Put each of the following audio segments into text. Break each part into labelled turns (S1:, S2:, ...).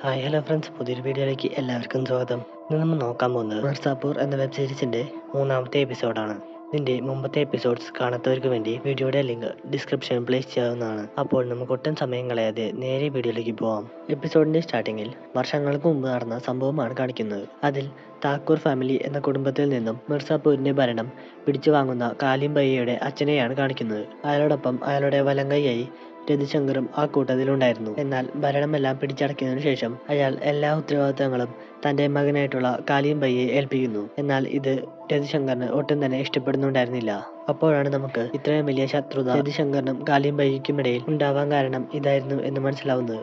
S1: hi hello friends പുതിയൊരു വീഡിയോയിലേക്ക് എല്ലാവർക്കും സ്വാഗതം ഇന്ന് നമ്മൾ നോക്കാൻ പോകുന്നത് മിർസാപ്പൂർ എന്ന വെബ് സീരീസിൻ്റെ മൂന്നാമത്തെ എപ്പിസോഡാണ് ഇതിൻ്റെ മുമ്പത്തെ എപ്പിസോഡ്സ് കാണാത്തവർക്ക് വേണ്ടി വീഡിയോയുടെ ലിങ്ക് ഡിസ്ക്രിപ്ഷനിൽ പ്ലേസ് ചെയ്യാവുന്നതാണ് അപ്പോൾ നമുക്ക് ഒട്ടും സമയം കളയാതെ നേരെ വീഡിയോയിലേക്ക് പോവാം എപ്പിസോഡിൻ്റെ സ്റ്റാർട്ടിങ്ങിൽ വർഷങ്ങൾക്ക് മുമ്പ് നടന്ന സംഭവമാണ് കാണിക്കുന്നത് അതിൽ താക്കൂർ ഫാമിലി എന്ന കുടുംബത്തിൽ നിന്നും മിർസാപൂരിന്റെ ഭരണം പിടിച്ചുവാങ്ങുന്ന കാലിംബയ്യയുടെ അച്ഛനെയാണ് കാണിക്കുന്നത് അയാളോടൊപ്പം അയാളുടെ വലങ്കയ്യായി രതിശങ്കറും ആ കൂട്ടത്തിലുണ്ടായിരുന്നു എന്നാൽ ഭരണമെല്ലാം പിടിച്ചടക്കിയതിനു ശേഷം അയാൾ എല്ലാ ഉത്തരവാദിത്തങ്ങളും തന്റെ മകനായിട്ടുള്ള കാലിയംബയ്യെ ഏൽപ്പിക്കുന്നു എന്നാൽ ഇത് രതിശങ്കറിന് ഒട്ടും തന്നെ ഇഷ്ടപ്പെടുന്നുണ്ടായിരുന്നില്ല അപ്പോഴാണ് നമുക്ക് ഇത്രയും വലിയ ശത്രുത രതിശങ്കറിനും കാലിയംബയ്യയ്ക്കും ഇടയിൽ ഉണ്ടാവാൻ കാരണം ഇതായിരുന്നു എന്ന് മനസ്സിലാവുന്നത്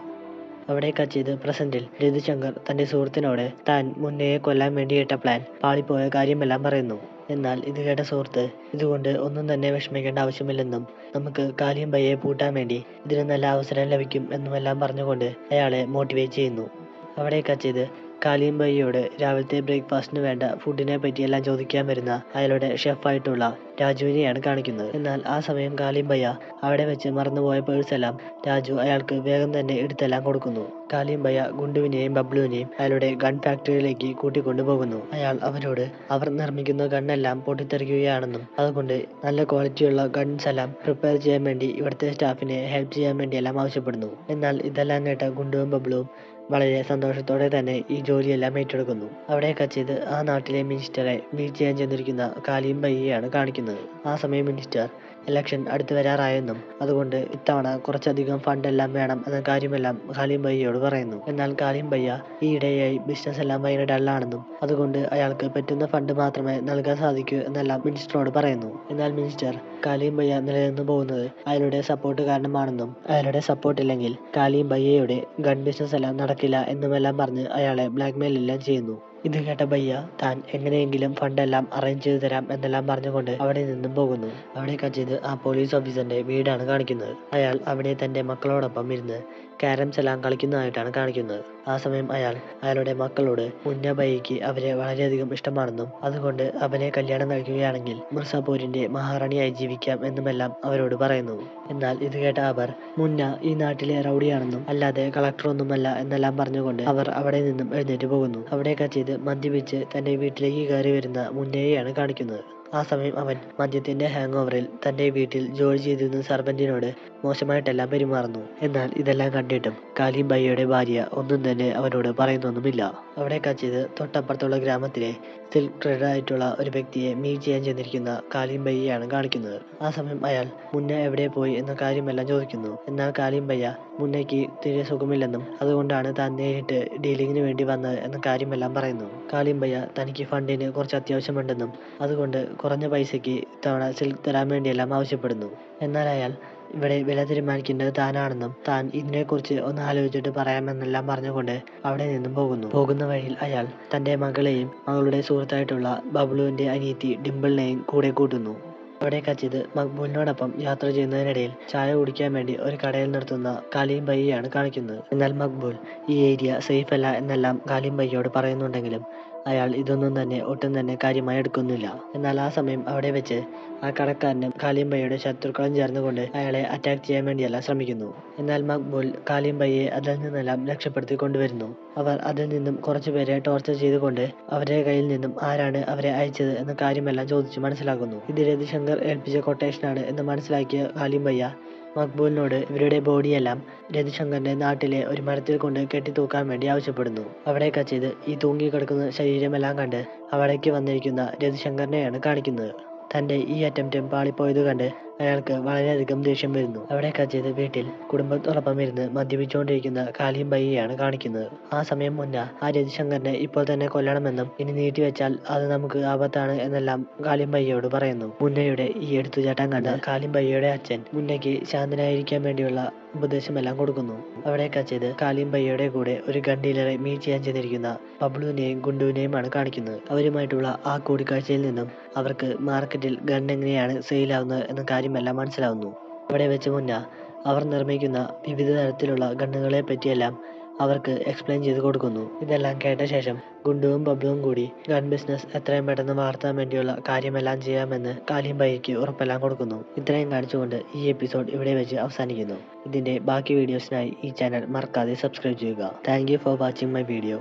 S1: അവിടെ കച്ചീത് പ്രസന്റിൽ രതി ശങ്കർ തന്റെ സുഹൃത്തിനോട് താൻ മുന്നയെ കൊല്ലാൻ വേണ്ടിയിട്ട പ്ലാൻ പാളിപ്പോയ കാര്യമെല്ലാം പറയുന്നു എന്നാൽ ഇത് കേട്ട സുഹൃത്ത് ഇതുകൊണ്ട് ഒന്നും തന്നെ വിഷമിക്കേണ്ട ആവശ്യമില്ലെന്നും നമുക്ക് കാലിയമ്പയെ പൂട്ടാൻ വേണ്ടി ഇതിന് നല്ല അവസരം ലഭിക്കും എന്നുമെല്ലാം പറഞ്ഞുകൊണ്ട് അയാളെ മോട്ടിവേറ്റ് ചെയ്യുന്നു അവിടെ കച്ചീത് കാലിയമ്പയ്യോട് രാവിലത്തെ ബ്രേക്ക്ഫാസ്റ്റിന് വേണ്ട ഫുഡിനെ പറ്റിയെല്ലാം ചോദിക്കാൻ വരുന്ന അയാളുടെ ഷെഫായിട്ടുള്ള രാജുവിനെയാണ് കാണിക്കുന്നത് എന്നാൽ ആ സമയം കാലിയമ്പയ്യ അവിടെ വെച്ച് മറന്നുപോയ പേഴ്സെല്ലാം രാജു അയാൾക്ക് വേഗം തന്നെ എടുത്തെല്ലാം കൊടുക്കുന്നു കാലിയമ്പയ്യ ഗുണ്ടുവിനെയും ബബ്ലുവിനെയും അയാളുടെ ഗൺ ഫാക്ടറിയിലേക്ക് കൂട്ടിക്കൊണ്ടുപോകുന്നു അയാൾ അവരോട് അവർ നിർമ്മിക്കുന്ന ഗണ്ണെല്ലാം പൊട്ടിത്തെറിക്കുകയാണെന്നും അതുകൊണ്ട് നല്ല ക്വാളിറ്റിയുള്ള ഗൺസ് എല്ലാം പ്രിപ്പയർ ചെയ്യാൻ വേണ്ടി ഇവിടുത്തെ സ്റ്റാഫിനെ ഹെൽപ്പ് ചെയ്യാൻ വേണ്ടിയെല്ലാം ആവശ്യപ്പെടുന്നു എന്നാൽ ഇതെല്ലാം കേട്ട ഗുണ്ടുവും ബബ്ലുവും വളരെ സന്തോഷത്തോടെ തന്നെ ഈ ജോലിയെല്ലാം ഏറ്റെടുക്കുന്നു അവിടെയൊക്കെ ചെയ്ത് ആ നാട്ടിലെ മിനിസ്റ്ററെ ചെയ്യാൻ ചെന്നിരിക്കുന്ന കാലിയും ബയ്യയാണ് കാണിക്കുന്നത് ആ സമയം മിനിസ്റ്റർ ഇലക്ഷൻ അടുത്ത് വരാറായെന്നും അതുകൊണ്ട് ഇത്തവണ കുറച്ചധികം എല്ലാം വേണം എന്ന കാര്യമെല്ലാം ഖാലിം ബയ്യയോട് പറയുന്നു എന്നാൽ ഖാലിം ബയ്യ ഈയിടെയായി ബിസിനസ് എല്ലാം ഭയങ്കര ഡള്ളാണെന്നും അതുകൊണ്ട് അയാൾക്ക് പറ്റുന്ന ഫണ്ട് മാത്രമേ നൽകാൻ സാധിക്കൂ എന്നെല്ലാം മിനിസ്റ്ററോട് പറയുന്നു എന്നാൽ മിനിസ്റ്റർ ഖാലിം ബയ്യ നിലനിന്നു പോകുന്നത് അയാളുടെ സപ്പോർട്ട് കാരണമാണെന്നും അയാളുടെ സപ്പോർട്ട് ഇല്ലെങ്കിൽ ഖാലിം ബയ്യയുടെ ഗൺ ബിസിനസ് എല്ലാം നടക്കില്ല എന്നുമെല്ലാം പറഞ്ഞ് അയാളെ ബ്ലാക്ക്മെയിൽ എല്ലാം ചെയ്യുന്നു ഇത് കേട്ട ഭയ്യ താൻ എങ്ങനെയെങ്കിലും ഫണ്ടെല്ലാം അറേഞ്ച് ചെയ്തു തരാം എന്നെല്ലാം പറഞ്ഞുകൊണ്ട് അവിടെ നിന്നും പോകുന്നു അവിടെ കജിത് ആ പോലീസ് ഓഫീസറിന്റെ വീടാണ് കാണിക്കുന്നത് അയാൾ അവിടെ തന്റെ മക്കളോടൊപ്പം ഇരുന്ന് ക്യാരംസ് എല്ലാം കളിക്കുന്നതായിട്ടാണ് കാണിക്കുന്നത് ആ സമയം അയാൾ അയാളുടെ മക്കളോട് മുന്നബയിക്ക് അവരെ വളരെയധികം ഇഷ്ടമാണെന്നും അതുകൊണ്ട് അവനെ കല്യാണം നൽകുകയാണെങ്കിൽ മിർസാപൂരിന്റെ മഹാറാണിയായി ജീവിക്കാം എന്നുമെല്ലാം അവരോട് പറയുന്നു എന്നാൽ ഇത് കേട്ട അവർ മുന്ന ഈ നാട്ടിലെ റൗഡിയാണെന്നും അല്ലാതെ കളക്ടറൊന്നുമല്ല എന്നെല്ലാം പറഞ്ഞുകൊണ്ട് അവർ അവിടെ നിന്നും എഴുന്നേറ്റ് പോകുന്നു അവിടെയൊക്കെ ചെയ്ത് മദ്യപിച്ച് തന്റെ വീട്ടിലേക്ക് കയറി വരുന്ന മുന്നയെയാണ് കാണിക്കുന്നത് ആ സമയം അവൻ മദ്യത്തിന്റെ ഹാങ്ങോവറിൽ തന്റെ വീട്ടിൽ ജോലി ചെയ്തിരുന്ന സർബന്റിനോട് മോശമായിട്ടെല്ലാം പെരുമാറുന്നു എന്നാൽ ഇതെല്ലാം കണ്ടിട്ടും കാലിബയ്യയുടെ ഭാര്യ ഒന്നും തന്നെ അവനോട് പറയുന്നൊന്നുമില്ല അവിടെ കച്ചിത് തൊട്ടപ്പുറത്തുള്ള ഗ്രാമത്തിലെ സിൽക്ക് ട്രേഡർ ആയിട്ടുള്ള ഒരു വ്യക്തിയെ മീറ്റ് ചെയ്യാൻ ചെന്നിരിക്കുന്ന കാലിംബയ്യയാണ് കാണിക്കുന്നത് ആ സമയം അയാൾ മുന്നേ എവിടെ പോയി എന്ന കാര്യമെല്ലാം ചോദിക്കുന്നു എന്നാൽ കാലിംബയ്യ മുന്നേക്ക് തീരെ സുഖമില്ലെന്നും അതുകൊണ്ടാണ് താൻ നേരിട്ട് ഡീലിങ്ങിന് വേണ്ടി വന്നത് എന്ന കാര്യമെല്ലാം പറയുന്നു കാളിമ്പയ്യ തനിക്ക് ഫണ്ടിന് കുറച്ച് അത്യാവശ്യമുണ്ടെന്നും അതുകൊണ്ട് കുറഞ്ഞ പൈസയ്ക്ക് ഇത്തവണ സിൽക്ക് തരാൻ വേണ്ടിയെല്ലാം ആവശ്യപ്പെടുന്നു എന്നാൽ അയാൾ ഇവിടെ വില തീരുമാനിക്കേണ്ടത് താനാണെന്നും താൻ ഇതിനെക്കുറിച്ച് ഒന്ന് ആലോചിച്ചിട്ട് പറയാമെന്നെല്ലാം പറഞ്ഞുകൊണ്ട് അവിടെ നിന്നും പോകുന്നു പോകുന്ന വഴിയിൽ അയാൾ തൻ്റെ മകളെയും മകളുടെ സുഹൃത്തായിട്ടുള്ള ബബ്ലുവിൻ്റെ അനിയത്തി ഡിംപിളിനെയും കൂടെ കൂട്ടുന്നു അവിടെ കജിത് മക്ബൂലിനോടൊപ്പം യാത്ര ചെയ്യുന്നതിനിടയിൽ ചായ കുടിക്കാൻ വേണ്ടി ഒരു കടയിൽ നിർത്തുന്ന കാലിയും ബയ്യയാണ് കാണിക്കുന്നത് എന്നാൽ മക്ബൂൽ ഈ ഏരിയ സേഫ് അല്ല എന്നെല്ലാം കാലിയും ബയ്യയോട് പറയുന്നുണ്ടെങ്കിലും അയാൾ ഇതൊന്നും തന്നെ ഒട്ടും തന്നെ കാര്യമായി എടുക്കുന്നില്ല എന്നാൽ ആ സമയം അവിടെ വെച്ച് ആ കടക്കാരനും കാലിയമ്പയുടെ ശത്രുക്കളും ചേർന്നുകൊണ്ട് അയാളെ അറ്റാക്ക് ചെയ്യാൻ വേണ്ടിയല്ല ശ്രമിക്കുന്നു എന്നാൽ മക്ബൂൽ കാലിയമ്പയെ അതിൽ നിന്നെല്ലാം രക്ഷപ്പെടുത്തി കൊണ്ടുവരുന്നു അവർ അതിൽ നിന്നും കുറച്ചുപേരെ ടോർച്ചർ ചെയ്തുകൊണ്ട് അവരുടെ കയ്യിൽ നിന്നും ആരാണ് അവരെ അയച്ചത് എന്ന കാര്യമെല്ലാം ചോദിച്ചു മനസ്സിലാക്കുന്നു ഇത് രവിശങ്കർ ഏൽപ്പിച്ച കൊട്ടേഷനാണ് എന്ന് മനസ്സിലാക്കിയ കാലിയമ്പയ്യ മക്ബൂലിനോട് ഇവരുടെ ബോഡിയെല്ലാം രതിശങ്കറിന്റെ നാട്ടിലെ ഒരു മരത്തിൽ കൊണ്ട് കെട്ടിത്തൂക്കാൻ വേണ്ടി ആവശ്യപ്പെടുന്നു അവിടെ കച്ചിത് ഈ തൂങ്ങിക്കിടക്കുന്ന ശരീരമെല്ലാം കണ്ട് അവിടേക്ക് വന്നിരിക്കുന്ന രതിശങ്കറിനെയാണ് കാണിക്കുന്നത് തന്റെ ഈ അറ്റംപ്റ്റും പാളിപ്പോയത് കണ്ട് അയാൾക്ക് വളരെയധികം ദേഷ്യം വരുന്നു അവിടെ കജേത് വീട്ടിൽ കുടുംബത്തോടൊപ്പം ഇരുന്ന് മദ്യപിച്ചുകൊണ്ടിരിക്കുന്ന കാളിയംബയ്യയാണ് കാണിക്കുന്നത് ആ സമയം മുന്ന ആ രതിശങ്കറിനെ ഇപ്പോൾ തന്നെ കൊല്ലണമെന്നും ഇനി നീട്ടിവെച്ചാൽ അത് നമുക്ക് ആപത്താണ് എന്നെല്ലാം കാളിയംബയ്യയോട് പറയുന്നു മുന്നയുടെ ഈ എടുത്തുചാട്ടം കണ്ട് കാളിയംബയ്യയുടെ അച്ഛൻ മുന്നയ്ക്ക് ശാന്തനായിരിക്കാൻ വേണ്ടിയുള്ള എല്ലാം കൊടുക്കുന്നു അവിടെയൊക്കെ ചെയ്ത് കാലിംബയ്യയുടെ കൂടെ ഒരു ഗണ്ടീലറെ മീറ്റ് ചെയ്യാൻ ചെന്നിരിക്കുന്ന പബ്ലുവിനെയും ആണ് കാണിക്കുന്നത് അവരുമായിട്ടുള്ള ആ കൂടിക്കാഴ്ചയിൽ നിന്നും അവർക്ക് മാർക്കറ്റിൽ ഗണ്ട് എങ്ങനെയാണ് സെയിലാവുന്നത് എന്ന കാര്യമെല്ലാം മനസ്സിലാവുന്നു അവിടെ വെച്ച് മുന്ന അവർ നിർമ്മിക്കുന്ന വിവിധ തരത്തിലുള്ള ഗണ്ണുകളെ പറ്റിയെല്ലാം അവർക്ക് എക്സ്പ്ലെയിൻ ചെയ്ത് കൊടുക്കുന്നു ഇതെല്ലാം കേട്ട ശേഷം ഗുണ്ടുവും ബബ്ലുവും കൂടി ഗൺ ബിസിനസ് എത്രയും പെട്ടെന്ന് വളർത്താൻ വേണ്ടിയുള്ള കാര്യമെല്ലാം ചെയ്യാമെന്ന് ബൈക്ക് ഉറപ്പെല്ലാം കൊടുക്കുന്നു ഇത്രയും കാണിച്ചുകൊണ്ട് ഈ എപ്പിസോഡ് ഇവിടെ വെച്ച് അവസാനിക്കുന്നു ഇതിന്റെ ബാക്കി വീഡിയോസിനായി ഈ ചാനൽ മറക്കാതെ സബ്സ്ക്രൈബ് ചെയ്യുക thank for watching my video